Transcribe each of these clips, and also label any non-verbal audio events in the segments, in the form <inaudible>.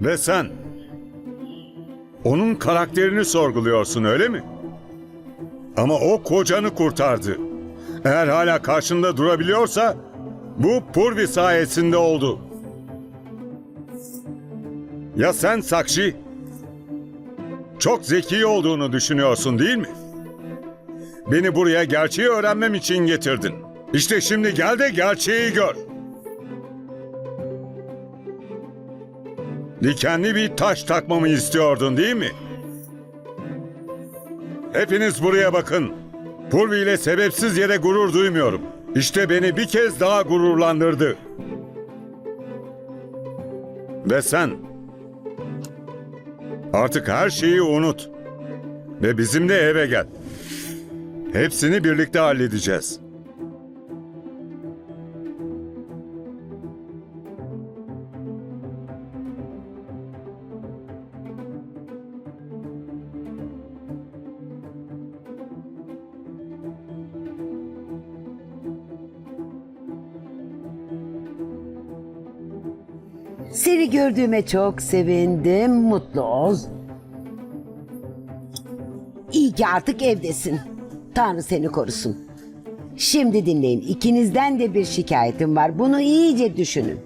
Ve sen onun karakterini sorguluyorsun öyle mi? Ama o kocanı kurtardı. Eğer hala karşında durabiliyorsa bu Purvi sayesinde oldu. Ya sen Sakshi? Çok zeki olduğunu düşünüyorsun değil mi? Beni buraya gerçeği öğrenmem için getirdin. İşte şimdi gel de gerçeği gör. Dikenli bir taş takmamı istiyordun değil mi? Hepiniz buraya bakın. Purvi ile sebepsiz yere gurur duymuyorum. İşte beni bir kez daha gururlandırdı. Ve sen artık her şeyi unut. Ve bizimle eve gel. Hepsini birlikte halledeceğiz. Seni gördüğüme çok sevindim. Mutlu ol. İyi ki artık evdesin. Tanrı seni korusun. Şimdi dinleyin. İkinizden de bir şikayetim var. Bunu iyice düşünün.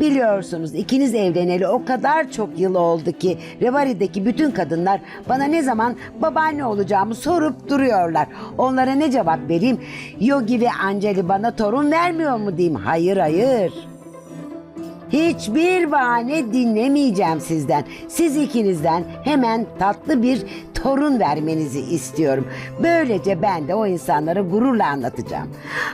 Biliyorsunuz ikiniz evleneli o kadar çok yıl oldu ki Revari'deki bütün kadınlar bana ne zaman babaanne olacağımı sorup duruyorlar. Onlara ne cevap vereyim? Yogi ve Anceli bana torun vermiyor mu diyeyim? Hayır hayır. Hiçbir bahane dinlemeyeceğim sizden. Siz ikinizden hemen tatlı bir torun vermenizi istiyorum. Böylece ben de o insanlara gururla anlatacağım.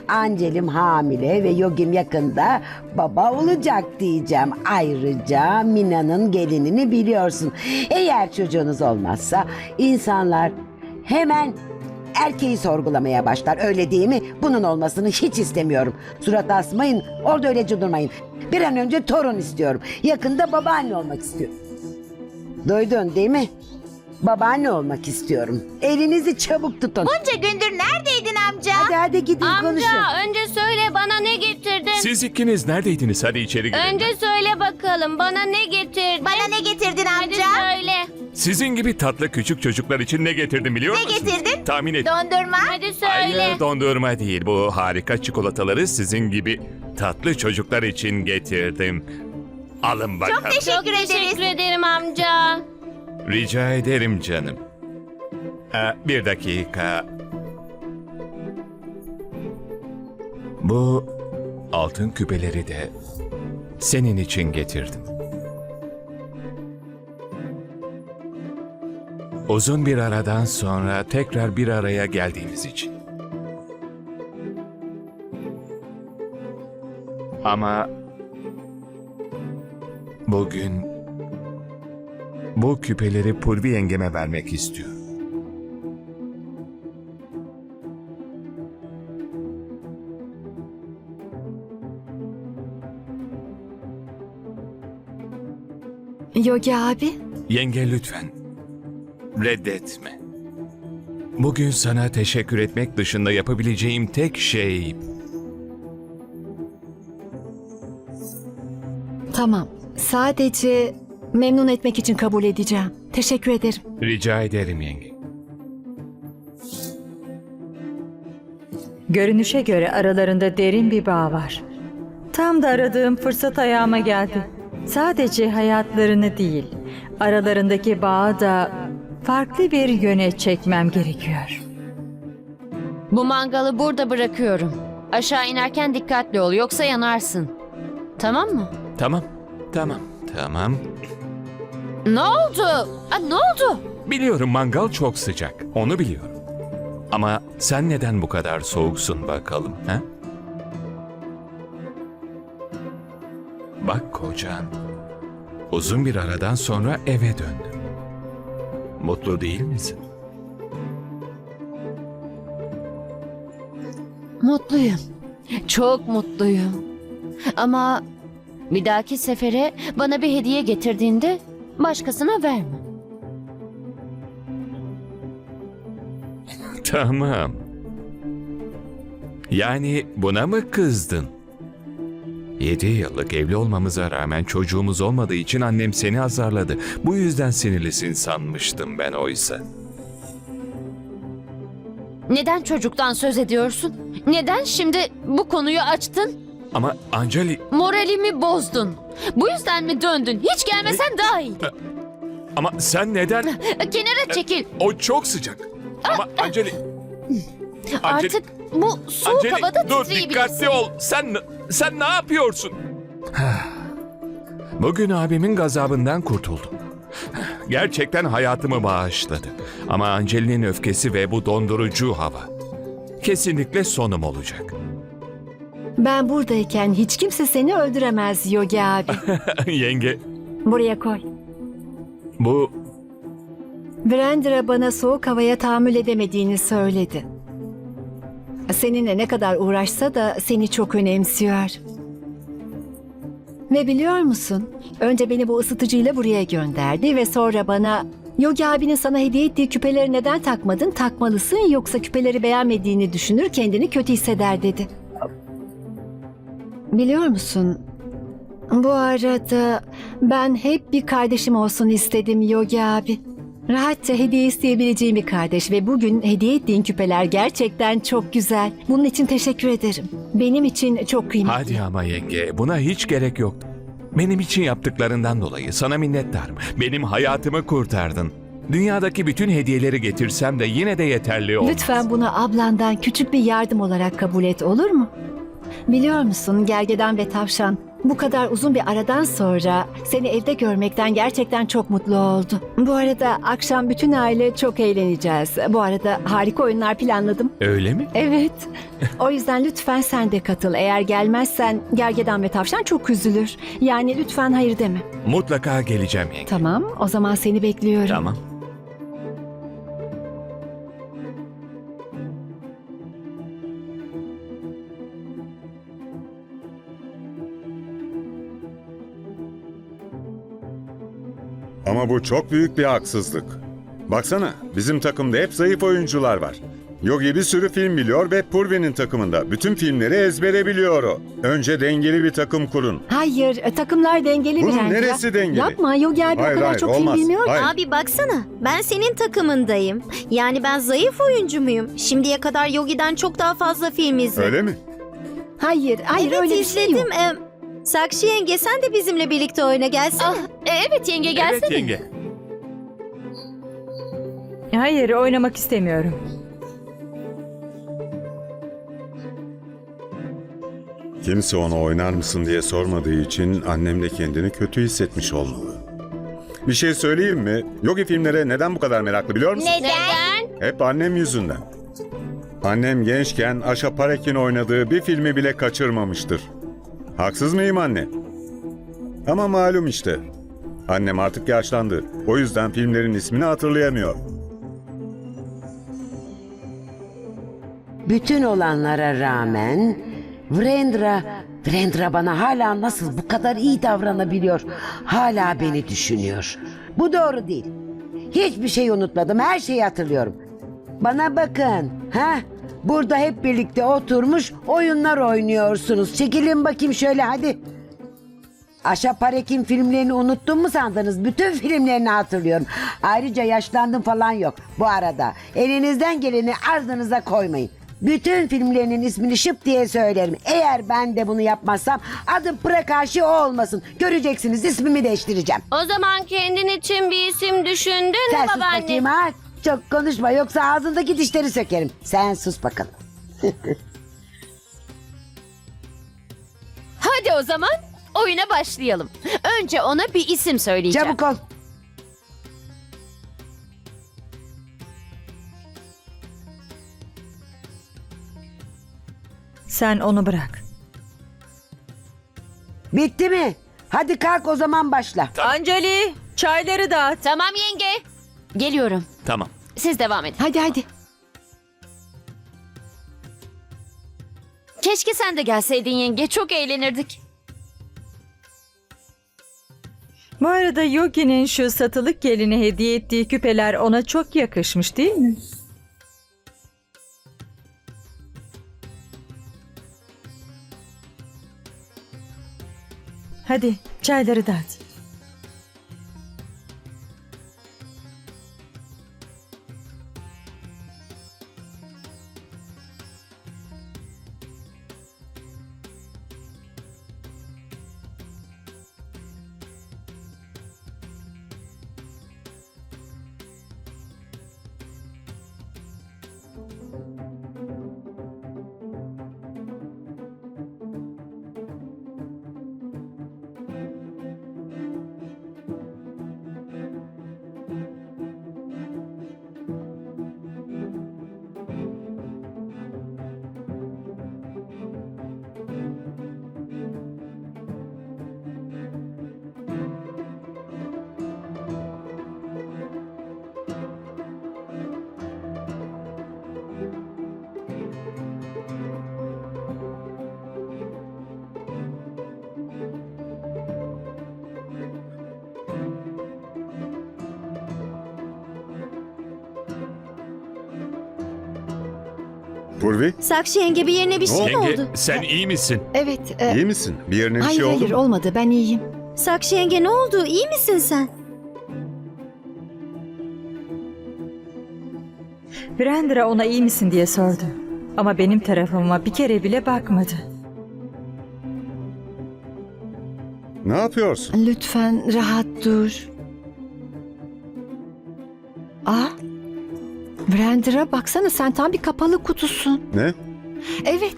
Angelim hamile ve Yogim yakında baba olacak diyeceğim. Ayrıca Mina'nın gelinini biliyorsun. Eğer çocuğunuz olmazsa insanlar hemen erkeği sorgulamaya başlar. Öyle değil mi? Bunun olmasını hiç istemiyorum. Surat asmayın, orada öylece durmayın. Bir an önce torun istiyorum. Yakında babaanne olmak istiyorum. Duydun değil mi? Babaanne olmak istiyorum. Elinizi çabuk tutun. Bunca gündür neredeydin amca? Hadi hadi gidin Amca konuşun. önce söyle bana ne getirdin? Siz ikiniz neredeydiniz? Hadi içeri girin. Önce söyle bakalım bana ne getirdin? Bana ne getirdin Hadi amca? söyle. Sizin gibi tatlı küçük çocuklar için ne getirdim biliyor Ne musunuz? getirdin? Tahmin et. Dondurma. Hadi söyle. Hayır dondurma değil. Bu harika çikolataları sizin gibi tatlı çocuklar için getirdim. Alın bakalım. Çok teşekkür Çok ederiz. teşekkür ederim amca. Rica ederim canım. Ee, bir dakika. Bu altın küpeleri de senin için getirdim. Uzun bir aradan sonra tekrar bir araya geldiğimiz için. Ama bugün bu küpeleri Purvi yengeme vermek istiyor. Yogi abi, Yenge lütfen. Reddetme. Bugün sana teşekkür etmek dışında yapabileceğim tek şey tamam. Sadece memnun etmek için kabul edeceğim. Teşekkür ederim. rica ederim yenge. Görünüşe göre aralarında derin bir bağ var. Tam da aradığım fırsat ayağıma geldi. Sadece hayatlarını değil, aralarındaki bağı da farklı bir yöne çekmem gerekiyor. Bu mangalı burada bırakıyorum. Aşağı inerken dikkatli ol yoksa yanarsın. Tamam mı? Tamam, tamam, tamam. Ne oldu? Aa, ne oldu? Biliyorum mangal çok sıcak, onu biliyorum. Ama sen neden bu kadar soğuksun bakalım, ha? Bak kocan, uzun bir aradan sonra eve döndü. Mutlu değil misin? Mutluyum. Çok mutluyum. Ama bir dahaki sefere bana bir hediye getirdiğinde başkasına verme. <laughs> Tamam. Yani buna mı kızdın? Yedi yıllık evli olmamıza rağmen çocuğumuz olmadığı için annem seni azarladı. Bu yüzden sinirlisin sanmıştım ben oysa. Neden çocuktan söz ediyorsun? Neden şimdi bu konuyu açtın? Ama Anceli Moralimi bozdun. Bu yüzden mi döndün? Hiç gelmesen daha iyiydi. ama sen neden? <laughs> Kenara çekil. O çok sıcak. Ama Anceli... Anceli- Artık bu soğuk Anceli, havada dur dikkatli ol. Sen sen ne yapıyorsun? <sighs> Bugün abimin gazabından kurtuldum. <sighs> Gerçekten hayatımı bağışladı. Ama Angeli'nin öfkesi ve bu dondurucu hava kesinlikle sonum olacak. Ben buradayken hiç kimse seni öldüremez Yogi abi. <laughs> Yenge, Buraya koy. bu Brandra bana soğuk havaya tahammül edemediğini söyledi. Seninle ne kadar uğraşsa da seni çok önemsiyor. Ve biliyor musun? Önce beni bu ısıtıcıyla buraya gönderdi ve sonra bana Yogi abinin sana hediye ettiği küpeleri neden takmadın? Takmalısın yoksa küpeleri beğenmediğini düşünür kendini kötü hisseder dedi. Biliyor musun? Bu arada ben hep bir kardeşim olsun istedim Yogi abi. Rahatça hediye isteyebileceğim bir kardeş ve bugün hediye ettiğin küpeler gerçekten çok güzel. Bunun için teşekkür ederim. Benim için çok kıymetli. hadi ama yenge buna hiç gerek yoktu. Benim için yaptıklarından dolayı sana minnettarım. Benim hayatımı kurtardın. Dünyadaki bütün hediyeleri getirsem de yine de yeterli olmaz. Lütfen bunu ablandan küçük bir yardım olarak kabul et olur mu? Biliyor musun Gergedan ve Tavşan bu kadar uzun bir aradan sonra seni evde görmekten gerçekten çok mutlu oldu. Bu arada akşam bütün aile çok eğleneceğiz. Bu arada harika oyunlar planladım. Öyle mi? Evet. <laughs> O yüzden lütfen sen de katıl. Eğer gelmezsen Gergedan ve Tavşan çok üzülür. Yani lütfen hayır deme. Mutlaka geleceğim yenge. Tamam, o zaman seni bekliyorum. Tamam. Ama bu çok büyük bir haksızlık. Baksana bizim takımda hep zayıf oyuncular var. Yogi bir sürü film biliyor ve Purvi'nin takımında bütün filmleri ezbere biliyor o. Önce dengeli bir takım kurun. Hayır, e, takımlar dengeli Bunun bir renkler. neresi dengeli? Yapma, Yogi abi Hayır, o kadar hayır, çok olmaz. film bilmiyor ki. Hayır. Abi baksana ben senin takımındayım. Yani ben zayıf oyuncu muyum? Şimdiye kadar Yogi'den çok daha fazla film izledim. Öyle mi? Hayır, hayır evet öyle bir şey yok. izledim. Ee, Sakşi yenge sen de bizimle birlikte oyna gelsene. Ah, e, evet yenge gelsene. Evet yenge. Hayır, oynamak istemiyorum. Kimse ona oynar mısın diye sormadığı için annem de kendini kötü hissetmiş olmalı. Bir şey söyleyeyim mi? Yogi filmlere neden bu kadar meraklı biliyor musun? Neden? Hep annem yüzünden. Annem gençken Aşa Parek'in oynadığı bir filmi bile kaçırmamıştır. Haksız mıyım anne? Ama malum işte. Annem artık yaşlandı. O yüzden filmlerin ismini hatırlayamıyor. Bütün olanlara rağmen Vrendra, Vrendra bana hala nasıl bu kadar iyi davranabiliyor? Hala beni düşünüyor. Bu doğru değil. Hiçbir şey unutmadım. Her şeyi hatırlıyorum. Bana bakın. Ha? Burada hep birlikte oturmuş oyunlar oynuyorsunuz. Çekilin bakayım şöyle hadi. Aşa Parek'in filmlerini unuttun mu sandınız? Bütün filmlerini hatırlıyorum. Ayrıca yaşlandım falan yok. Bu arada elinizden geleni ardınıza koymayın. Bütün filmlerinin ismini şıp diye söylerim. Eğer ben de bunu yapmazsam adım Prakashi olmasın. Göreceksiniz ismimi değiştireceğim. O zaman kendin için bir isim düşündün Sen mü sus babaanne? bakayım ha. Çok konuşma yoksa ağzındaki dişleri sökerim. Sen sus bakalım. <laughs> Hadi o zaman oyuna başlayalım. Önce ona bir isim söyleyeceğim. Çabuk ol. Sen onu bırak. Bitti mi? Hadi kalk o zaman başla. Anceli, çayları dağıt. Tamam yenge. Geliyorum. Tamam. Siz devam edin. Hadi hadi. Keşke sen de gelseydin yenge. Çok eğlenirdik. Bu arada Yogi'nin şu satılık geline hediye ettiği küpeler ona çok yakışmış değil mi? Hadi çayları dağıt. Purvi, Sakşı yenge bir yerine bir şey mi Yenge oldu? sen iyi misin? Evet. e, iyi misin? Bir yerine bir hayır şey oldu hayır mu? olmadı ben iyiyim. Sakşı yenge ne oldu? İyi misin sen? Brandra ona iyi misin diye sordu. Ama benim tarafıma bir kere bile bakmadı. Ne yapıyorsun? Lütfen rahat dur. Brandra baksana sen tam bir kapalı kutusun. Ne? Evet.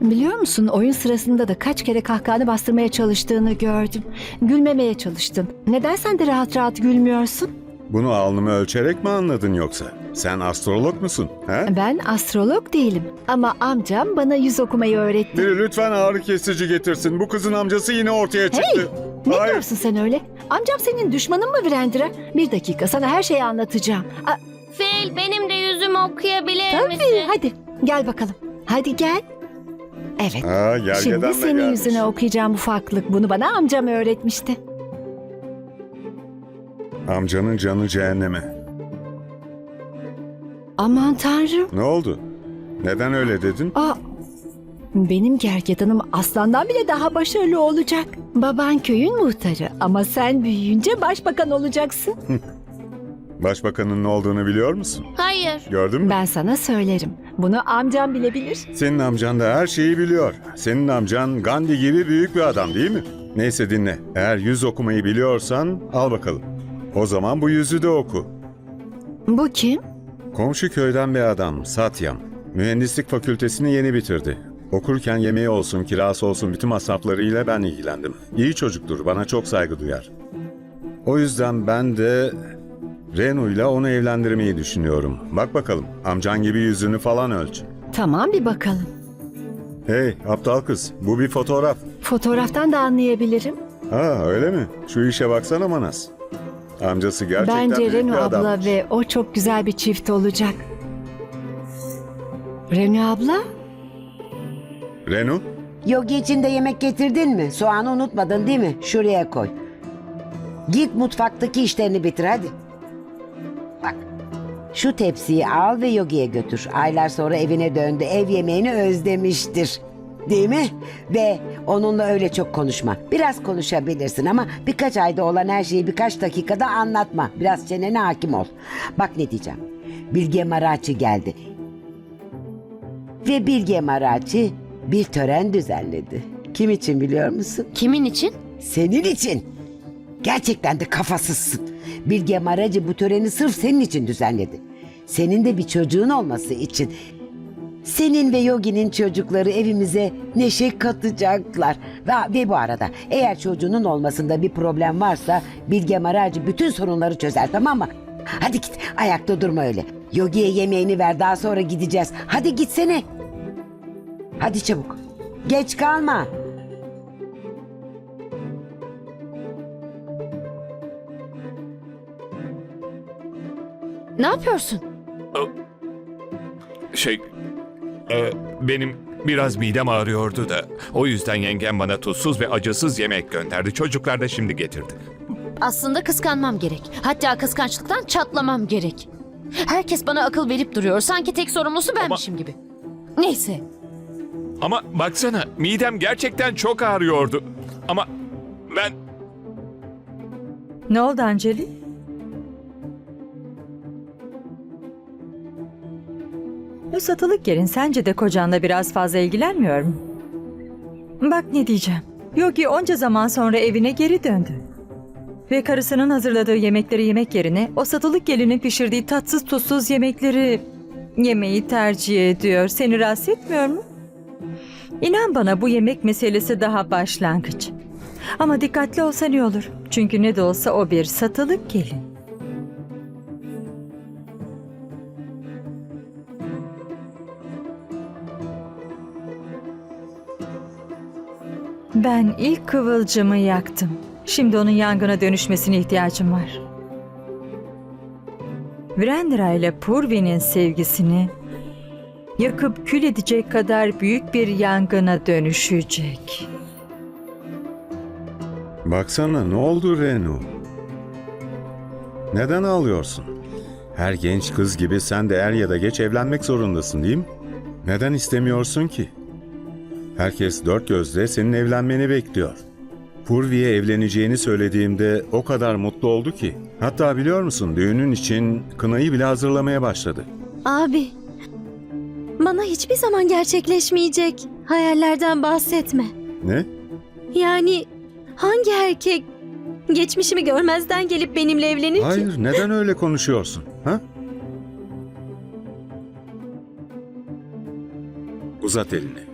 Biliyor musun oyun sırasında da kaç kere kahkahanı bastırmaya çalıştığını gördüm. Gülmemeye çalıştın. Neden sen de rahat rahat gülmüyorsun? Bunu alnımı ölçerek mi anladın yoksa? Sen astrolog musun? He? Ben astrolog değilim ama amcam bana yüz okumayı öğretti. Biri lütfen ağrı kesici getirsin. Bu kızın amcası yine ortaya çıktı. Ne Hayır. diyorsun sen öyle? Amcam senin düşmanın mı Brandra? Bir dakika sana her şeyi anlatacağım. Aa, Fil benim de yüzümü okuyabilir tabii misin? hadi gel bakalım. Hadi gel. Evet. Ha, gergedan Şimdi senin gelmiş. yüzüne okuyacağım ufaklık. Bunu bana amcam öğretmişti. Amcanın canı cehenneme. Aman tanrım. Ne oldu? Neden öyle dedin? Aa, benim gergedanım aslandan bile daha başarılı olacak. Baban köyün muhtarı ama sen büyüyünce başbakan olacaksın. <laughs> Başbakanın ne olduğunu biliyor musun? Hayır. Gördün mü? Ben sana söylerim. Bunu amcam bile bilir. Senin amcan da her şeyi biliyor. Senin amcan Gandhi gibi büyük bir adam değil mi? Neyse dinle. Eğer yüz okumayı biliyorsan al bakalım. O zaman bu yüzü de oku. Bu kim? Komşu köyden bir adam, Satyam. Mühendislik fakültesini yeni bitirdi. Okurken yemeği olsun, kirası olsun bütün masraflarıyla ben ilgilendim. İyi çocuktur, bana çok saygı duyar. O yüzden ben de Renu'yla onu evlendirmeyi düşünüyorum. Bak bakalım, amcan gibi yüzünü falan ölç. Tamam bir bakalım. Hey, aptal kız, bu bir fotoğraf. Fotoğraftan da anlayabilirim. Ha, öyle mi? Şu işe baksana Manas. Amcası gerçekten Bence büyük Renu bir abla ve o çok güzel bir çift olacak. Renu abla? Renu, Yogi için de yemek getirdin mi? Soğanı unutmadın değil mi? Şuraya koy. Git mutfaktaki işlerini bitir hadi. Şu tepsiyi al ve Yogi'ye götür. Aylar sonra evine döndü. Ev yemeğini özlemiştir. Değil mi? Ve onunla öyle çok konuşma. Biraz konuşabilirsin ama birkaç ayda olan her şeyi birkaç dakikada anlatma. Biraz çenene hakim ol. Bak ne diyeceğim. Bilge Maraçi geldi. Ve Bilge Maraçi bir tören düzenledi. Kim için biliyor musun? Kimin için? Senin için. Gerçekten de kafasızsın. Bilge Maracı bu töreni sırf senin için düzenledi. Senin de bir çocuğun olması için. Senin ve Yogi'nin çocukları evimize neşe katacaklar. Ve, ve bu arada eğer çocuğunun olmasında bir problem varsa Bilge Maracı bütün sorunları çözer tamam mı? Hadi git ayakta durma öyle. Yogi'ye yemeğini ver daha sonra gideceğiz. Hadi gitsene. Hadi çabuk. Geç kalma. Ne yapıyorsun? Şey, e, benim biraz midem ağrıyordu da o yüzden yengem bana tuzsuz ve acısız yemek gönderdi. Çocuklar da şimdi getirdi. Aslında kıskanmam gerek. Hatta kıskançlıktan çatlamam gerek. Herkes bana akıl verip duruyor. Sanki tek sorumlusu benmişim gibi. Neyse. Ama baksana midem gerçekten çok ağrıyordu. Ama Ben Ne oldu Anceli? Bu satılık gelin sence de kocanla biraz fazla ilgilenmiyor mu? Bak ne diyeceğim. Yogi onca zaman sonra evine geri döndü. Ve karısının hazırladığı yemekleri yemek yerine o satılık gelinin pişirdiği tatsız tuzsuz yemekleri yemeği tercih ediyor. Seni rahatsız etmiyor mu? İnan bana bu yemek meselesi daha başlangıç. Ama dikkatli olsan iyi olur. Çünkü ne de olsa o bir satılık gelin. Ben ilk kıvılcımı yaktım. Şimdi onun yangına dönüşmesine ihtiyacım var. Virendra ile Purvi'nin sevgisini yakıp kül edecek kadar büyük bir yangına dönüşecek. Baksana ne oldu Renu? Neden ağlıyorsun? Her genç kız gibi sen de er ya da geç evlenmek zorundasın değil mi? Neden istemiyorsun ki? Herkes dört gözle senin evlenmeni bekliyor. Purvi'ye evleneceğini söylediğimde o kadar mutlu oldu ki. Hatta biliyor musun düğünün için kınayı bile hazırlamaya başladı. Abi, bana hiçbir zaman gerçekleşmeyecek hayallerden bahsetme. Ne? Yani hangi erkek geçmişimi görmezden gelip benimle evlenir ki? Hayır neden öyle konuşuyorsun? Ha? Uzat elini.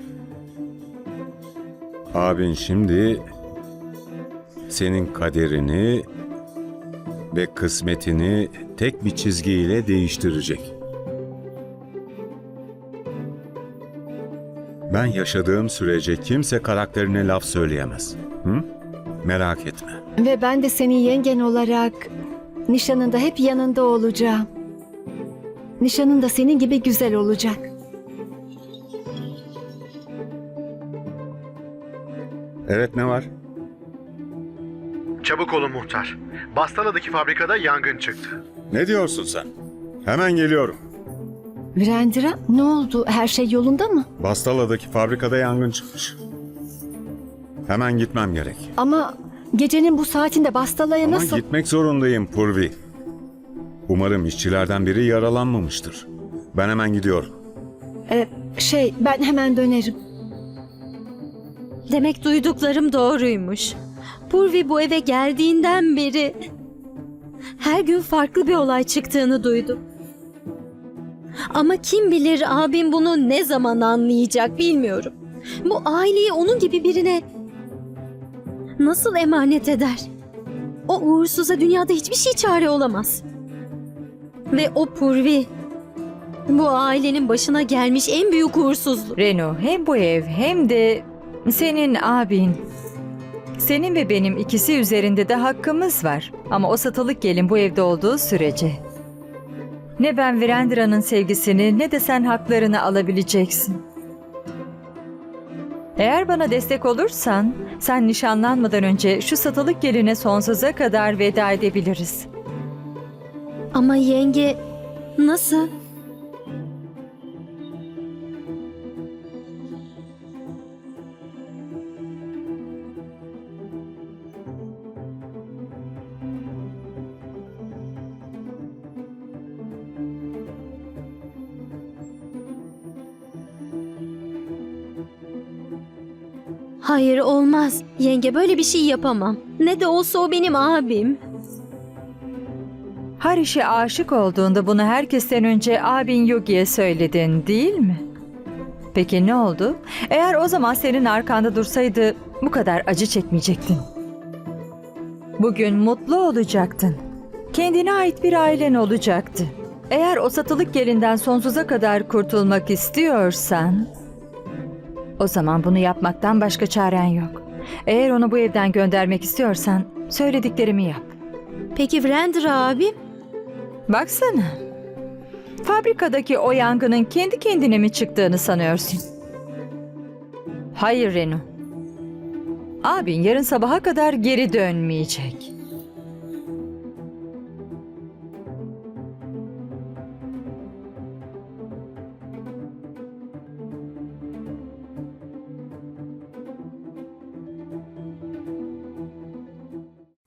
Abin şimdi senin kaderini ve kısmetini tek bir çizgiyle değiştirecek. Ben yaşadığım sürece kimse karakterine laf söyleyemez. Hı? Merak etme. Ve ben de senin yengen olarak nişanında hep yanında olacağım. Nişanın da senin gibi güzel olacak. Evet ne var? Çabuk olun muhtar. Bastala'daki fabrikada yangın çıktı. Ne diyorsun sen? Hemen geliyorum. Virendra ne oldu? Her şey yolunda mı? Bastala'daki fabrikada yangın çıkmış. Hemen gitmem gerek. Ama gecenin bu saatinde Bastala'ya Ama nasıl? gitmek zorundayım Purvi. Umarım işçilerden biri yaralanmamıştır. Ben hemen gidiyorum. Ee, şey ben hemen dönerim. Demek duyduklarım doğruymuş. Purvi bu eve geldiğinden beri her gün farklı bir olay çıktığını duydum. Ama kim bilir abim bunu ne zaman anlayacak bilmiyorum. Bu aileyi onun gibi birine nasıl emanet eder? O uğursuza dünyada hiçbir şey çare olamaz. Ve o Purvi bu ailenin başına gelmiş en büyük uğursuzluk. Reno hem bu ev hem de senin abin. Senin ve benim ikisi üzerinde de hakkımız var. Ama o satılık gelin bu evde olduğu sürece. Ne ben Virendra'nın sevgisini ne de sen haklarını alabileceksin. Eğer bana destek olursan sen nişanlanmadan önce şu satılık geline sonsuza kadar veda edebiliriz. Ama yenge nasıl? Hayır olmaz. Yenge böyle bir şey yapamam. Ne de olsa o benim abim. Her aşık olduğunda bunu herkesten önce abin Yogi'ye söyledin değil mi? Peki ne oldu? Eğer o zaman senin arkanda dursaydı bu kadar acı çekmeyecektin. Bugün mutlu olacaktın. Kendine ait bir ailen olacaktı. Eğer o satılık gelinden sonsuza kadar kurtulmak istiyorsan... O zaman bunu yapmaktan başka çaren yok. Eğer onu bu evden göndermek istiyorsan söylediklerimi yap. Peki Vrendra abim? Baksana. Fabrikadaki o yangının kendi kendine mi çıktığını sanıyorsun? Hayır Renu. Abin yarın sabaha kadar geri dönmeyecek.